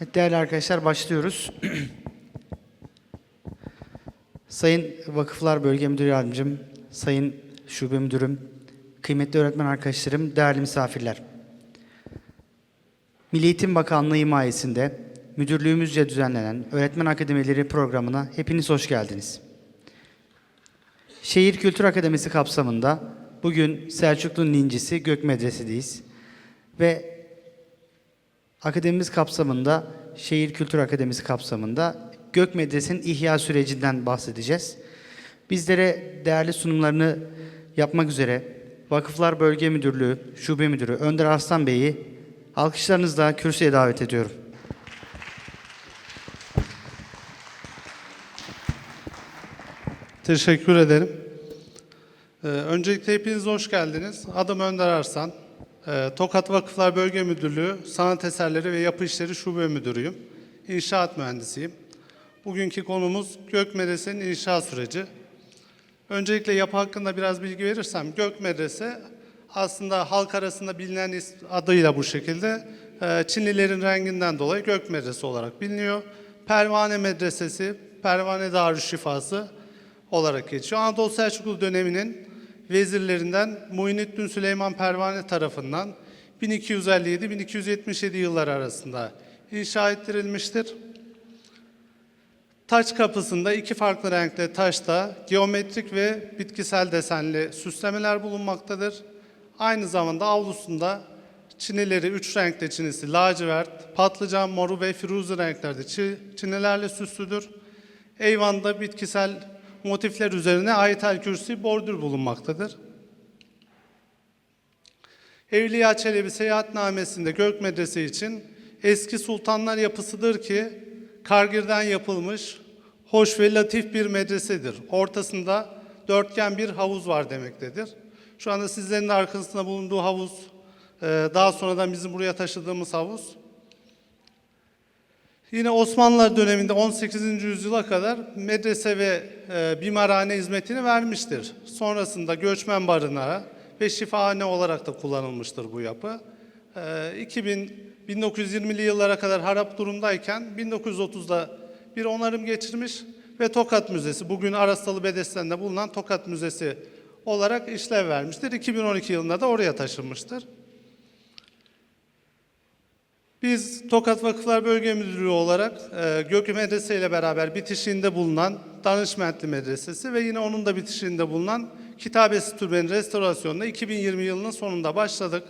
Değerli arkadaşlar başlıyoruz. Sayın Vakıflar Bölge Müdür Yardımcım, Sayın Şube Müdürüm, kıymetli öğretmen arkadaşlarım, değerli misafirler. Milli Eğitim Bakanlığı himayesinde müdürlüğümüzce düzenlenen Öğretmen Akademileri programına hepiniz hoş geldiniz. Şehir Kültür Akademisi kapsamında bugün Selçuklu'nun incisi Gök Medrese'deyiz ve Akademimiz kapsamında, Şehir Kültür Akademisi kapsamında Gök Medrese'nin ihya sürecinden bahsedeceğiz. Bizlere değerli sunumlarını yapmak üzere Vakıflar Bölge Müdürlüğü, Şube Müdürü Önder Arslan Bey'i alkışlarınızla kürsüye davet ediyorum. Teşekkür ederim. Ee, öncelikle hepiniz hoş geldiniz. Adım Önder Arslan. Ee, Tokat Vakıflar Bölge Müdürlüğü Sanat Eserleri ve Yapı İşleri Şube Müdürüyüm. İnşaat mühendisiyim. Bugünkü konumuz Gök Medrese'nin inşaat süreci. Öncelikle yapı hakkında biraz bilgi verirsem, Gök Medrese aslında halk arasında bilinen adıyla bu şekilde e, Çinlilerin renginden dolayı Gök Medrese olarak biliniyor. Pervane Medresesi, Pervane Darüşşifası olarak geçiyor. Anadolu Selçuklu döneminin vezirlerinden Muhyiddin Süleyman Pervane tarafından 1257-1277 yılları arasında inşa ettirilmiştir. Taç kapısında iki farklı renkli taşta geometrik ve bitkisel desenli süslemeler bulunmaktadır. Aynı zamanda avlusunda çinileri üç renkte çinisi lacivert, patlıcan, moru ve firuze renklerde çi- çinilerle süslüdür. Eyvanda bitkisel motifler üzerine ayetel kürsi bordür bulunmaktadır. Evliya Çelebi seyahatnamesinde Gök Medrese için eski sultanlar yapısıdır ki kargirden yapılmış hoş ve latif bir medresedir. Ortasında dörtgen bir havuz var demektedir. Şu anda sizlerin arkasında bulunduğu havuz, e, daha sonradan bizim buraya taşıdığımız havuz. Yine Osmanlılar döneminde 18. yüzyıla kadar medrese ve e, bimarhane hizmetini vermiştir. Sonrasında göçmen barınağı ve şifahane olarak da kullanılmıştır bu yapı. E, 2000 1920'li yıllara kadar harap durumdayken 1930'da bir onarım geçirmiş ve Tokat Müzesi, bugün Arastalı Bedesten'de bulunan Tokat Müzesi olarak işlev vermiştir. 2012 yılında da oraya taşınmıştır. Biz Tokat Vakıflar Bölge Müdürlüğü olarak e, Gökü Medrese ile beraber bitişiğinde bulunan Danışmentli Medresesi ve yine onun da bitişiğinde bulunan Kitabesi Türbeni restorasyonuna 2020 yılının sonunda başladık.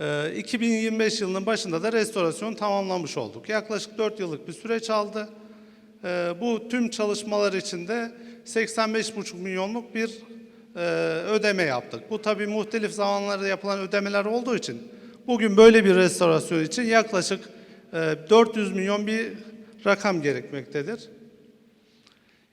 E, 2025 yılının başında da restorasyon tamamlamış olduk. Yaklaşık 4 yıllık bir süreç aldı. E, bu tüm çalışmalar içinde 85,5 milyonluk bir e, ödeme yaptık. Bu tabii muhtelif zamanlarda yapılan ödemeler olduğu için bugün böyle bir restorasyon için yaklaşık e, 400 milyon bir rakam gerekmektedir.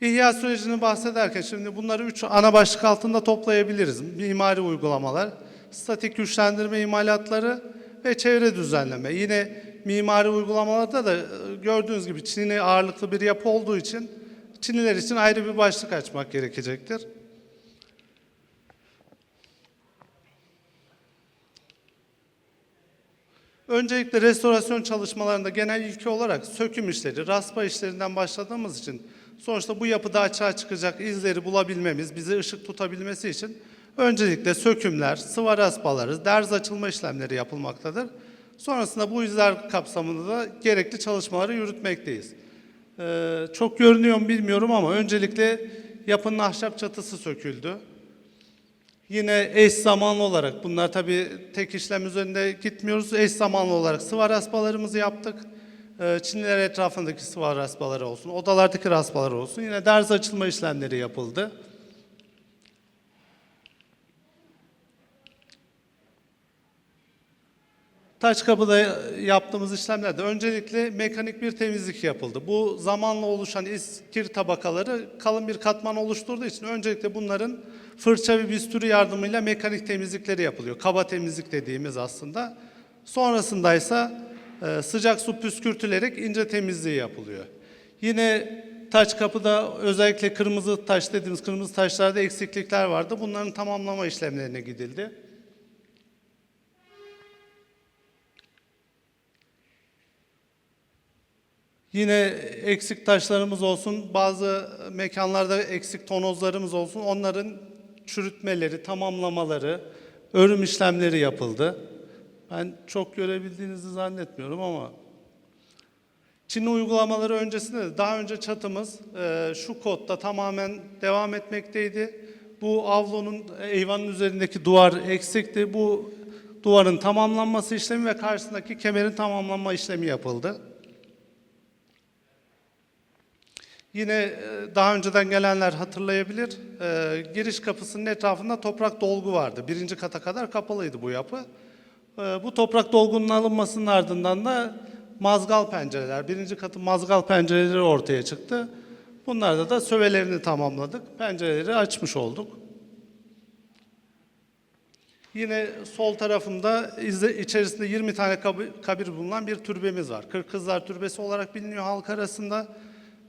İhya sürecini bahsederken şimdi bunları üç ana başlık altında toplayabiliriz. Mimari uygulamalar, statik güçlendirme imalatları ve çevre düzenleme. Yine mimari uygulamalarda da e, gördüğünüz gibi Çinli ağırlıklı bir yapı olduğu için Çinliler için ayrı bir başlık açmak gerekecektir. Öncelikle restorasyon çalışmalarında genel ilke olarak söküm işleri, raspa işlerinden başladığımız için sonuçta bu yapıda açığa çıkacak izleri bulabilmemiz, bizi ışık tutabilmesi için öncelikle sökümler, sıva raspaları, derz açılma işlemleri yapılmaktadır. Sonrasında bu izler kapsamında da gerekli çalışmaları yürütmekteyiz. Ee, çok görünüyor mu bilmiyorum ama öncelikle yapının ahşap çatısı söküldü. Yine eş zamanlı olarak, bunlar tabii tek işlem üzerinde gitmiyoruz. Eş zamanlı olarak sıva raspalarımızı yaptık. Ee, Çinliler etrafındaki sıva raspaları olsun, odalardaki raspalar olsun. Yine derz açılma işlemleri yapıldı. Taç kapıda yaptığımız işlemlerde öncelikle mekanik bir temizlik yapıldı. Bu zamanla oluşan iskir tabakaları kalın bir katman oluşturduğu için öncelikle bunların fırça ve bisturi yardımıyla mekanik temizlikleri yapılıyor. Kaba temizlik dediğimiz aslında. Sonrasında ise e, sıcak su püskürtülerek ince temizliği yapılıyor. Yine taç kapıda özellikle kırmızı taş dediğimiz kırmızı taşlarda eksiklikler vardı. Bunların tamamlama işlemlerine gidildi. Yine eksik taşlarımız olsun, bazı mekanlarda eksik tonozlarımız olsun. Onların çürütmeleri, tamamlamaları, örüm işlemleri yapıldı. Ben çok görebildiğinizi zannetmiyorum ama Çin uygulamaları öncesinde de daha önce çatımız e, şu kodda tamamen devam etmekteydi. Bu avlunun eyvanın üzerindeki duvar eksikti. Bu duvarın tamamlanması işlemi ve karşısındaki kemerin tamamlanma işlemi yapıldı. Yine e, daha önceden gelenler hatırlayabilir. e, Giriş kapısının etrafında toprak dolgu vardı. Birinci kata kadar kapalıydı bu yapı. E, Bu toprak dolgunun alınmasının ardından da mazgal pencereler, birinci katın mazgal pencereleri ortaya çıktı. Bunlarda da sövelerini tamamladık. Pencereleri açmış olduk. Yine sol tarafımda içerisinde 20 tane kabi- kabir bulunan bir türbemiz var. Kırkızlar Türbesi olarak biliniyor halk arasında.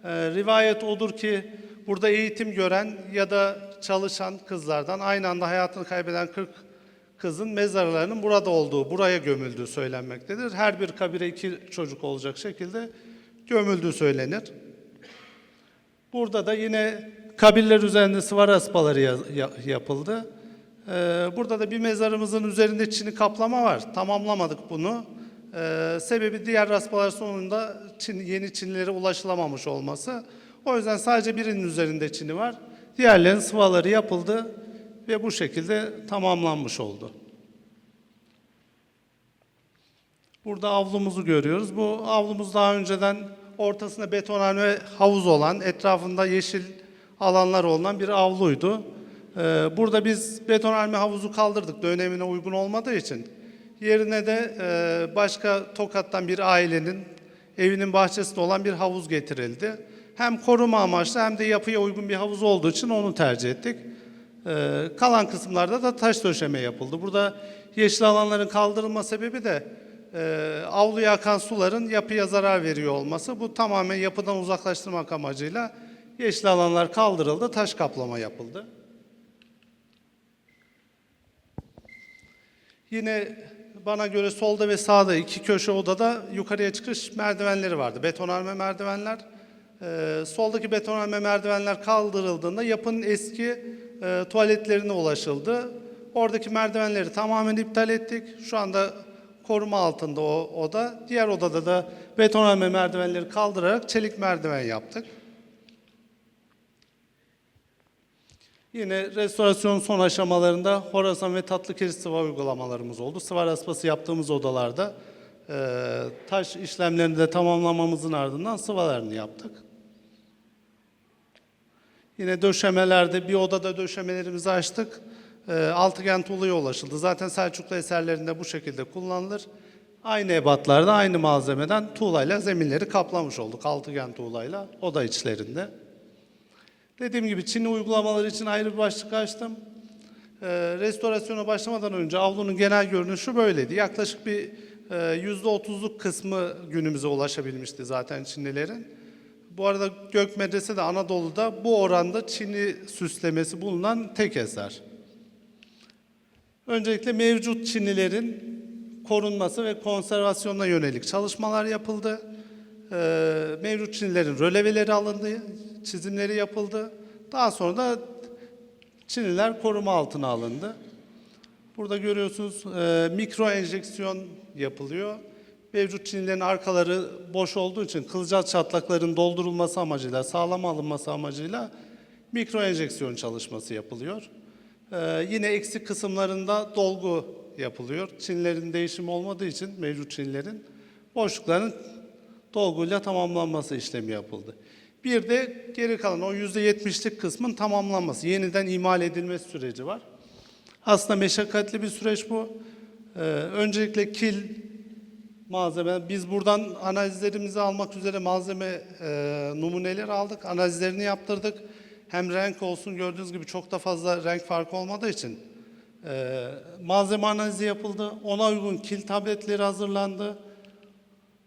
Ee, rivayet odur ki burada eğitim gören ya da çalışan kızlardan aynı anda hayatını kaybeden 40 kızın mezarlarının burada olduğu, buraya gömüldüğü söylenmektedir. Her bir kabire iki çocuk olacak şekilde gömüldüğü söylenir. Burada da yine kabirler üzerinde sıvar aspaları ya- ya- yapıldı. Ee, burada da bir mezarımızın üzerinde çini kaplama var. Tamamlamadık bunu. Ee, sebebi diğer raspalar sonunda çin, yeni çinlere ulaşılamamış olması. O yüzden sadece birinin üzerinde çini var. Diğerlerinin sıvaları yapıldı ve bu şekilde tamamlanmış oldu. Burada avlumuzu görüyoruz. Bu avlumuz daha önceden ortasında betonarme havuz olan, etrafında yeşil alanlar olan bir avluydu. Ee, Burada biz betonarme havuzu kaldırdık dönemine uygun olmadığı için. Yerine de e, başka Tokat'tan bir ailenin evinin bahçesinde olan bir havuz getirildi. Hem koruma amaçlı hem de yapıya uygun bir havuz olduğu için onu tercih ettik. Ee, kalan kısımlarda da taş döşeme yapıldı. Burada yeşil alanların kaldırılma sebebi de e, avluya akan suların yapıya zarar veriyor olması. Bu tamamen yapıdan uzaklaştırmak amacıyla yeşil alanlar kaldırıldı, taş kaplama yapıldı. Yine bana göre solda ve sağda iki köşe odada yukarıya çıkış merdivenleri vardı. Betonarme merdivenler. Ee, soldaki betonarme merdivenler kaldırıldığında yapının eski e, tuvaletlerine ulaşıldı. Oradaki merdivenleri tamamen iptal ettik. Şu anda koruma altında o oda. Diğer odada da betonarme merdivenleri kaldırarak çelik merdiven yaptık. Yine restorasyon son aşamalarında Horasan ve tatlı kiriş sıva uygulamalarımız oldu. Sıva raspası yaptığımız odalarda e, taş işlemlerini de tamamlamamızın ardından sıvalarını yaptık. Yine döşemelerde bir odada döşemelerimizi açtık. E, altıgen tuğlaya ulaşıldı. Zaten Selçuklu eserlerinde bu şekilde kullanılır. Aynı ebatlarda aynı malzemeden tuğlayla zeminleri kaplamış olduk. Altıgen tuğlayla oda içlerinde. Dediğim gibi Çinli uygulamaları için ayrı bir başlık açtım. Ee, restorasyona başlamadan önce avlunun genel görünüşü böyleydi. Yaklaşık bir e, yüzde otuzluk kısmı günümüze ulaşabilmişti zaten Çinlilerin. Bu arada Gök Medrese de Anadolu'da bu oranda Çinli süslemesi bulunan tek eser. Öncelikle mevcut Çinlilerin korunması ve konservasyonuna yönelik çalışmalar yapıldı. Ee, mevcut Çinlilerin röleveleri alındı, çizimleri yapıldı. Daha sonra da Çinliler koruma altına alındı. Burada görüyorsunuz e, mikro enjeksiyon yapılıyor. Mevcut Çinlilerin arkaları boş olduğu için kılcal çatlakların doldurulması amacıyla, sağlam alınması amacıyla mikro enjeksiyon çalışması yapılıyor. Ee, yine eksik kısımlarında dolgu yapılıyor. Çinlerin değişimi olmadığı için mevcut Çinlerin boşlukların dolguyla tamamlanması işlemi yapıldı. Bir de geri kalan o %70'lik kısmın tamamlanması, yeniden imal edilmesi süreci var. Aslında meşakkatli bir süreç bu. Ee, öncelikle kil malzeme, biz buradan analizlerimizi almak üzere malzeme e, numuneleri aldık, analizlerini yaptırdık. Hem renk olsun gördüğünüz gibi çok da fazla renk farkı olmadığı için e, malzeme analizi yapıldı. Ona uygun kil tabletleri hazırlandı.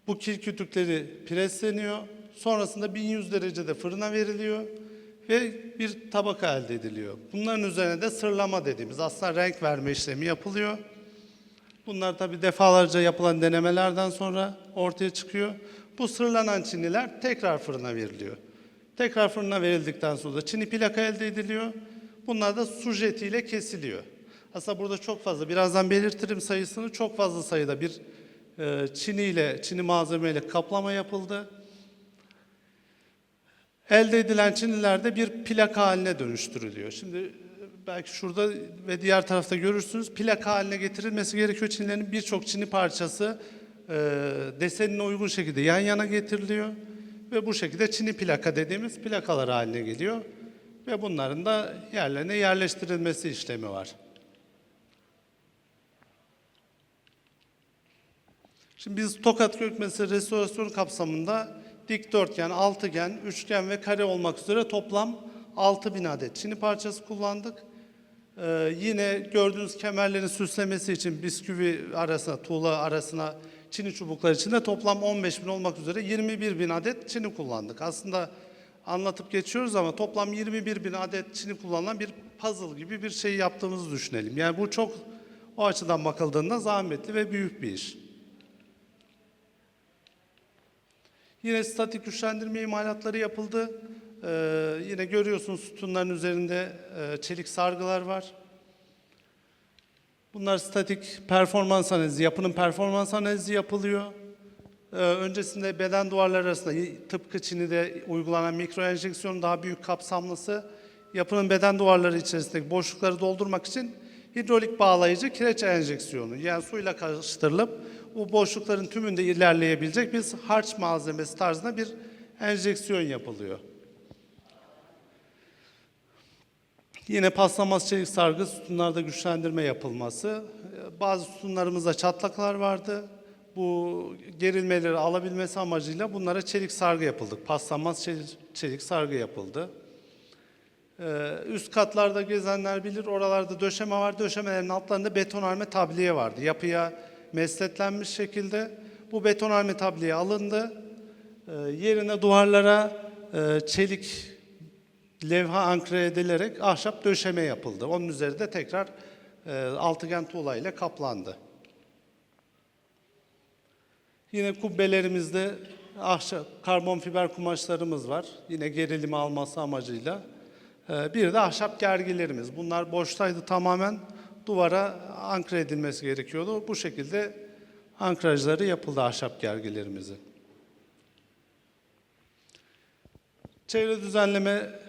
Bu kil kütükleri presleniyor. Sonrasında 1100 derecede fırına veriliyor ve bir tabaka elde ediliyor. Bunların üzerine de sırlama dediğimiz aslında renk verme işlemi yapılıyor. Bunlar tabii defalarca yapılan denemelerden sonra ortaya çıkıyor. Bu sırlanan çiniler tekrar fırına veriliyor. Tekrar fırına verildikten sonra da çini plaka elde ediliyor. Bunlar da su jetiyle kesiliyor. Aslında burada çok fazla, birazdan belirtirim sayısını, çok fazla sayıda bir e, çiniyle, çini malzemeyle kaplama yapıldı. Elde edilen çiniler de bir plaka haline dönüştürülüyor. Şimdi e, belki şurada ve diğer tarafta görürsünüz plaka haline getirilmesi gerekiyor. Çinilerin birçok çini parçası e, desenine uygun şekilde yan yana getiriliyor. Ve bu şekilde çini plaka dediğimiz plakalar haline geliyor. Ve bunların da yerlerine yerleştirilmesi işlemi var. Şimdi biz Tokat Gökmesi restorasyon kapsamında dikdörtgen, altıgen, üçgen ve kare olmak üzere toplam 6000 adet çini parçası kullandık. Ee, yine gördüğünüz kemerlerin süslemesi için bisküvi arasına, tuğla arasına çini çubuklar içinde toplam 15 bin olmak üzere 21 bin adet çini kullandık. Aslında anlatıp geçiyoruz ama toplam 21 bin adet çini kullanılan bir puzzle gibi bir şey yaptığımızı düşünelim. Yani bu çok o açıdan bakıldığında zahmetli ve büyük bir iş. Yine statik güçlendirme imalatları yapıldı. Ee, yine görüyorsunuz sütunların üzerinde e, çelik sargılar var. Bunlar statik performans analizi, yapının performans analizi yapılıyor. Ee, öncesinde beden duvarları arasında tıpkı Çin'de uygulanan mikro enjeksiyonun daha büyük kapsamlısı yapının beden duvarları içerisindeki boşlukları doldurmak için hidrolik bağlayıcı kireç enjeksiyonu yani suyla karıştırılıp bu boşlukların tümünde ilerleyebilecek bir harç malzemesi tarzında bir enjeksiyon yapılıyor. Yine paslanmaz çelik sargı sütunlarda güçlendirme yapılması. Bazı sütunlarımızda çatlaklar vardı. Bu gerilmeleri alabilmesi amacıyla bunlara çelik sargı yapıldı. Paslanmaz çelik, çelik sargı yapıldı. Ee, üst katlarda gezenler bilir, oralarda döşeme var. Döşemelerin altlarında betonarme tabliye vardı. Yapıya mesletlenmiş şekilde bu betonarme tabliye alındı. Ee, yerine duvarlara e, çelik levha ankre edilerek ahşap döşeme yapıldı. Onun üzerinde tekrar e, altıgen tuğla ile kaplandı. Yine kubbelerimizde ahşap, karbon fiber kumaşlarımız var. Yine gerilimi alması amacıyla. Ee, Bir de ahşap gergilerimiz. Bunlar boştaydı tamamen duvara ankre edilmesi gerekiyordu. Bu şekilde ankrajları yapıldı ahşap gergilerimizin. Çevre düzenleme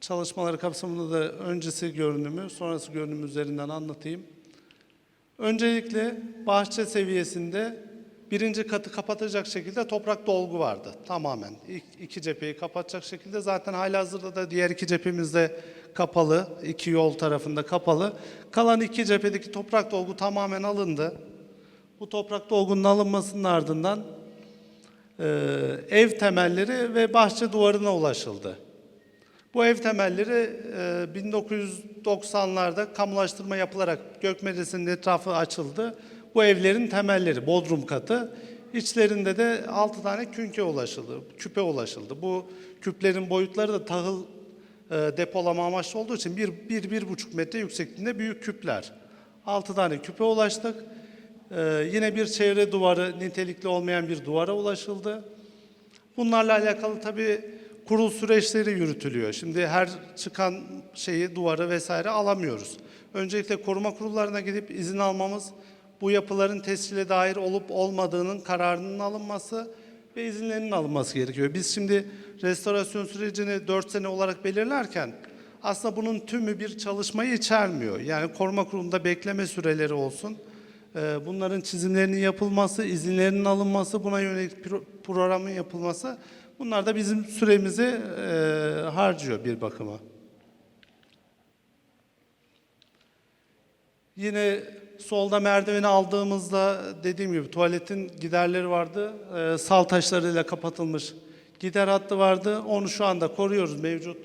çalışmaları kapsamında da öncesi görünümü, sonrası görünümü üzerinden anlatayım. Öncelikle bahçe seviyesinde birinci katı kapatacak şekilde toprak dolgu vardı tamamen. İlk iki cepheyi kapatacak şekilde zaten halihazırda da diğer iki cephemiz de kapalı, iki yol tarafında kapalı. Kalan iki cephedeki toprak dolgu tamamen alındı. Bu toprak dolgunun alınmasının ardından e, ev temelleri ve bahçe duvarına ulaşıldı. Bu ev temelleri e, 1990'larda kamulaştırma yapılarak Gökmedesi'nin etrafı açıldı. Bu evlerin temelleri, bodrum katı. İçlerinde de 6 tane künke ulaşıldı, küpe ulaşıldı. Bu küplerin boyutları da tahıl e, depolama amaçlı olduğu için 1-1,5 metre yüksekliğinde büyük küpler. 6 tane küpe ulaştık. E, yine bir çevre duvarı, nitelikli olmayan bir duvara ulaşıldı. Bunlarla alakalı tabii kurul süreçleri yürütülüyor. Şimdi her çıkan şeyi, duvarı vesaire alamıyoruz. Öncelikle koruma kurullarına gidip izin almamız, bu yapıların tescile dair olup olmadığının kararının alınması ve izinlerinin alınması gerekiyor. Biz şimdi restorasyon sürecini 4 sene olarak belirlerken aslında bunun tümü bir çalışmayı içermiyor. Yani koruma kurulunda bekleme süreleri olsun. Ee, Bunların çizimlerinin yapılması, izinlerinin alınması, buna yönelik pro- programın yapılması bunlar da bizim süremizi e, harcıyor bir bakıma. Yine solda merdiveni aldığımızda dediğim gibi tuvaletin giderleri vardı. Ee, sal taşlarıyla kapatılmış gider hattı vardı. Onu şu anda koruyoruz mevcut.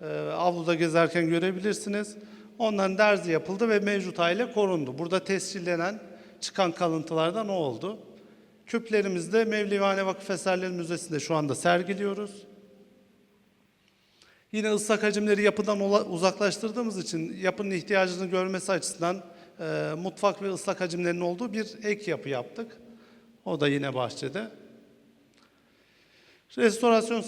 e, avluda gezerken görebilirsiniz. Onların derzi yapıldı ve mevcut hale korundu. Burada tescillenen çıkan kalıntılardan o oldu. Küplerimizi de Mevlivane Vakıf Eserleri Müzesi'nde şu anda sergiliyoruz. Yine ıslak hacimleri yapıdan uzaklaştırdığımız için yapının ihtiyacını görmesi açısından e, mutfak ve ıslak hacimlerinin olduğu bir ek yapı yaptık. O da yine bahçede. Restorasyon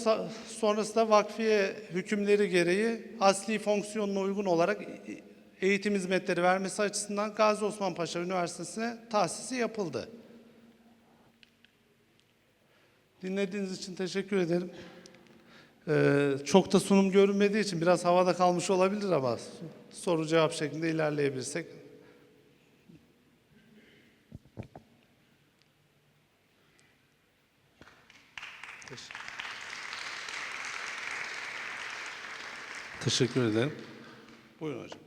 sonrasında vakfiye hükümleri gereği asli fonksiyonuna uygun olarak eğitim hizmetleri vermesi açısından Gazi Osman Paşa Üniversitesi'ne tahsisi yapıldı. Dinlediğiniz için teşekkür ederim. Ee, çok da sunum görünmediği için biraz havada kalmış olabilir ama soru cevap şeklinde ilerleyebilirsek. Teşekkür ederim. Buyurun hocam.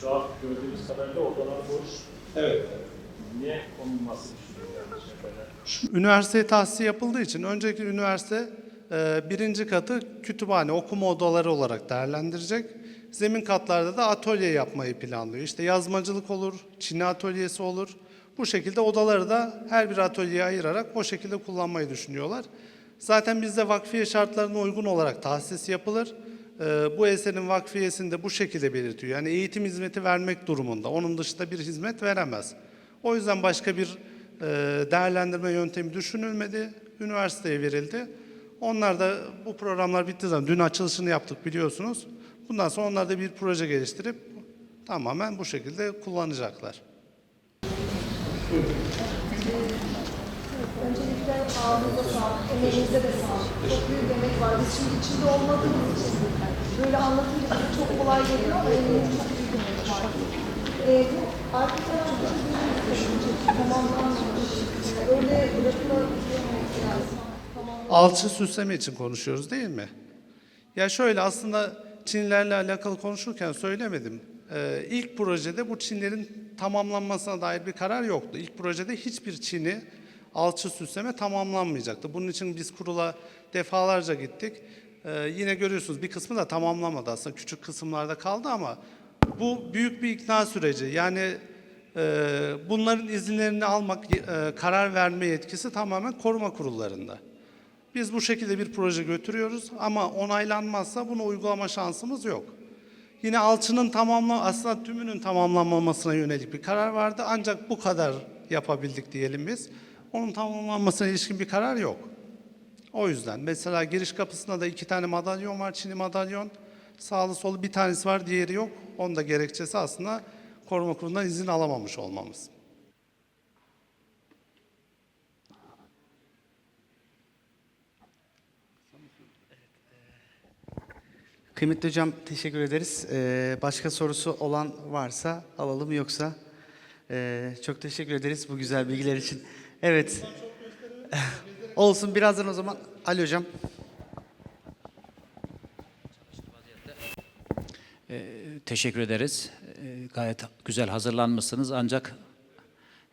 Şu an gördüğümüz kadarıyla odalar boş. Evet. Niye yani şüpheler? Üniversiteye tahsisi yapıldığı için öncelikle üniversite e, birinci katı kütüphane, okuma odaları olarak değerlendirecek. Zemin katlarda da atölye yapmayı planlıyor. İşte yazmacılık olur, Çin'i atölyesi olur. Bu şekilde odaları da her bir atölyeye ayırarak o şekilde kullanmayı düşünüyorlar. Zaten bizde vakfiye şartlarına uygun olarak tahsis yapılır. E, bu eserin vakfiyesini de bu şekilde belirtiyor. Yani eğitim hizmeti vermek durumunda. Onun dışında bir hizmet veremez. O yüzden başka bir e, değerlendirme yöntemi düşünülmedi. Üniversiteye verildi. Onlar da bu programlar bittiği zaman, dün açılışını yaptık biliyorsunuz. Bundan sonra onlar da bir proje geliştirip tamamen bu şekilde kullanacaklar. Öncelikle ağzınıza sağlık, emeğinize de sağlık. Çok büyük emek var. Biz şimdi içinde olmadığımız için böyle anlatınca çok kolay geliyor ama emeğiniz çok büyük emek var. Ee, bu arka tarafta bir tamamlanmamış. Öyle bırakılabilmek lazım. Alçı süsleme için konuşuyoruz değil mi? Ya şöyle aslında Çinlerle alakalı konuşurken söylemedim. Ee, ilk projede bu Çinlerin tamamlanmasına dair bir karar yoktu. İlk projede hiçbir Çin'i alçı süsleme tamamlanmayacaktı. Bunun için biz kurula defalarca gittik. Ee, yine görüyorsunuz bir kısmı da tamamlamadı aslında küçük kısımlarda kaldı ama bu büyük bir ikna süreci. Yani e, bunların izinlerini almak, e, karar verme yetkisi tamamen koruma kurullarında. Biz bu şekilde bir proje götürüyoruz ama onaylanmazsa bunu uygulama şansımız yok. Yine alçının tamamla aslında tümünün tamamlanmamasına yönelik bir karar vardı ancak bu kadar yapabildik diyelim biz. Onun tamamlanmasına ilişkin bir karar yok. O yüzden mesela giriş kapısında da iki tane madalyon var, Çin'i madalyon. Sağlı solu bir tanesi var, diğeri yok. Onun da gerekçesi aslında koruma kurulundan izin alamamış olmamız. Kıymetli hocam teşekkür ederiz. Ee, başka sorusu olan varsa alalım yoksa ee, çok teşekkür ederiz bu güzel bilgiler için. Evet. Olsun birazdan o zaman Ali hocam. Teşekkür ederiz. Ee, Gayet güzel hazırlanmışsınız ancak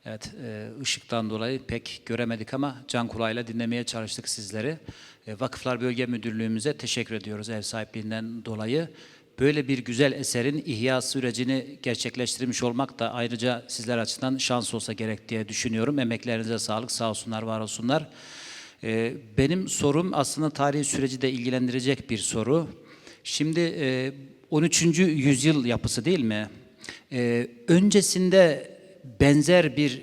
evet e, ışıktan dolayı pek göremedik ama can kulağıyla dinlemeye çalıştık sizleri. E, Vakıflar Bölge Müdürlüğümüze teşekkür ediyoruz ev sahipliğinden dolayı. Böyle bir güzel eserin ihya sürecini gerçekleştirmiş olmak da ayrıca sizler açısından şans olsa gerek diye düşünüyorum. Emeklerinize sağlık, sağ olsunlar, var olsunlar. E, Benim sorum aslında tarihi süreci de ilgilendirecek bir soru. Şimdi e, 13. yüzyıl yapısı değil mi? Öncesinde benzer bir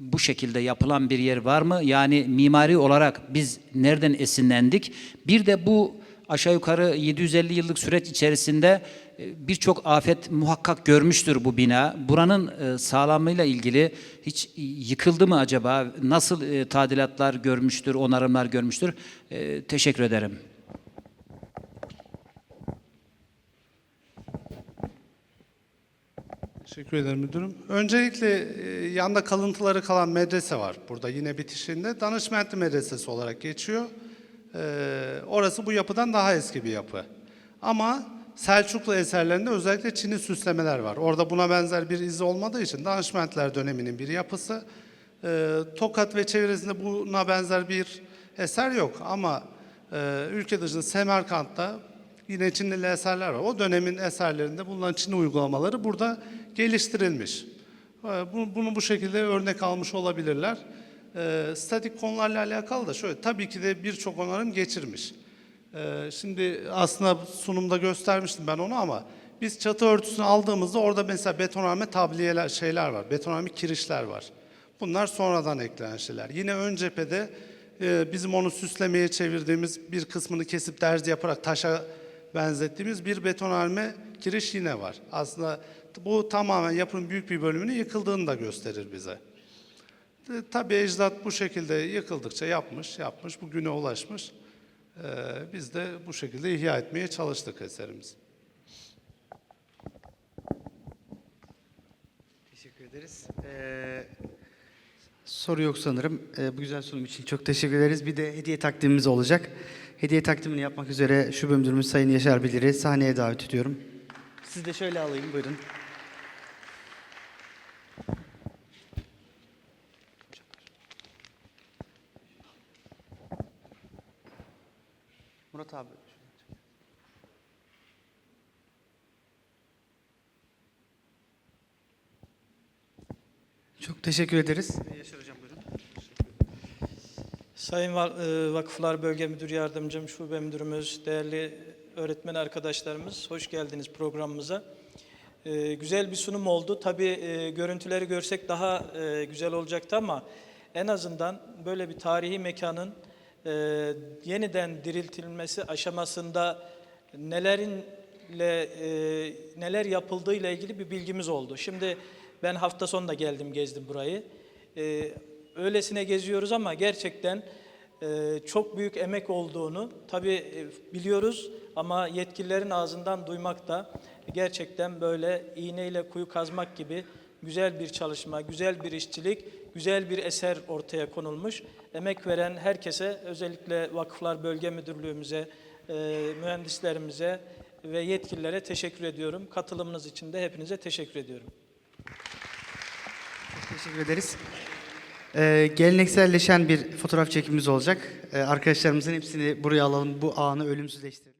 bu şekilde yapılan bir yer var mı? Yani mimari olarak biz nereden esinlendik? Bir de bu aşağı yukarı 750 yıllık süreç içerisinde e, birçok afet muhakkak görmüştür bu bina. Buranın e, sağlamlığıyla ilgili hiç yıkıldı mı acaba? Nasıl e, tadilatlar görmüştür, onarımlar görmüştür? Teşekkür ederim. Teşekkür ederim müdürüm. Öncelikle e, yanda kalıntıları kalan medrese var burada yine bitişinde. Danışmentli Medresesi olarak geçiyor. E, orası bu yapıdan daha eski bir yapı. Ama Selçuklu eserlerinde özellikle Çin'i süslemeler var. Orada buna benzer bir izi olmadığı için Danışmentler döneminin bir yapısı. E, Tokat ve çevresinde buna benzer bir eser yok ama ülke dışında Semerkant'ta yine Çinli eserler var. O dönemin eserlerinde bulunan Çin uygulamaları burada geliştirilmiş. Ee, bu- Bunu bu şekilde örnek almış olabilirler. Ee, Statik konularla alakalı da şöyle, tabii ki de birçok onarım geçirmiş. Ee, Şimdi aslında sunumda göstermiştim ben onu ama biz çatı örtüsünü aldığımızda orada mesela betonarme tabliyeler şeyler var, betonarme kirişler var. Bunlar sonradan eklenen şeyler. Yine ön cephede e, bizim onu süslemeye çevirdiğimiz bir kısmını kesip derzi yaparak taşa benzettiğimiz bir betonarme giriş yine var. Aslında bu tamamen yapının büyük bir bölümünün yıkıldığını da gösterir bize. E, Tabii ecdat bu şekilde yıkıldıkça yapmış, yapmış, bugüne ulaşmış. E, biz de bu şekilde ihya etmeye çalıştık eserimizi. Teşekkür ederiz. Ee, soru yok sanırım. Ee, bu güzel sunum için çok teşekkür ederiz. Bir de hediye takdimimiz olacak. Hediye takdimini yapmak üzere Şube Müdürümüz Sayın Yaşar Bilir'i sahneye davet ediyorum. Siz de şöyle alayım, buyurun. Murat abi. Çok teşekkür ederiz. Yaşar Hocam. Sayın e, Vakıflar Bölge Müdür Yardımcım, Şube Müdürümüz, değerli öğretmen arkadaşlarımız, hoş geldiniz programımıza. E, Güzel bir sunum oldu. Tabii e, görüntüleri görsek daha güzel olacaktı ama en azından böyle bir tarihi mekanın yeniden diriltilmesi aşamasında nelerinle neler yapıldığı ile ilgili bir bilgimiz oldu. Şimdi ben hafta sonu da geldim gezdim burayı. E, öylesine geziyoruz ama gerçekten e, çok büyük emek olduğunu tabii e, biliyoruz ama yetkililerin ağzından duymak da gerçekten böyle iğneyle kuyu kazmak gibi güzel bir çalışma, güzel bir işçilik, güzel bir eser ortaya konulmuş. Emek veren herkese özellikle Vakıflar Bölge Müdürlüğümüze, e, mühendislerimize ve yetkililere teşekkür ediyorum. Katılımınız için de hepinize teşekkür ediyorum. Teşekkür ederiz. Ee, gelenekselleşen bir fotoğraf çekimimiz olacak. Ee, arkadaşlarımızın hepsini buraya alalım, bu anı ölümsüzleştirelim.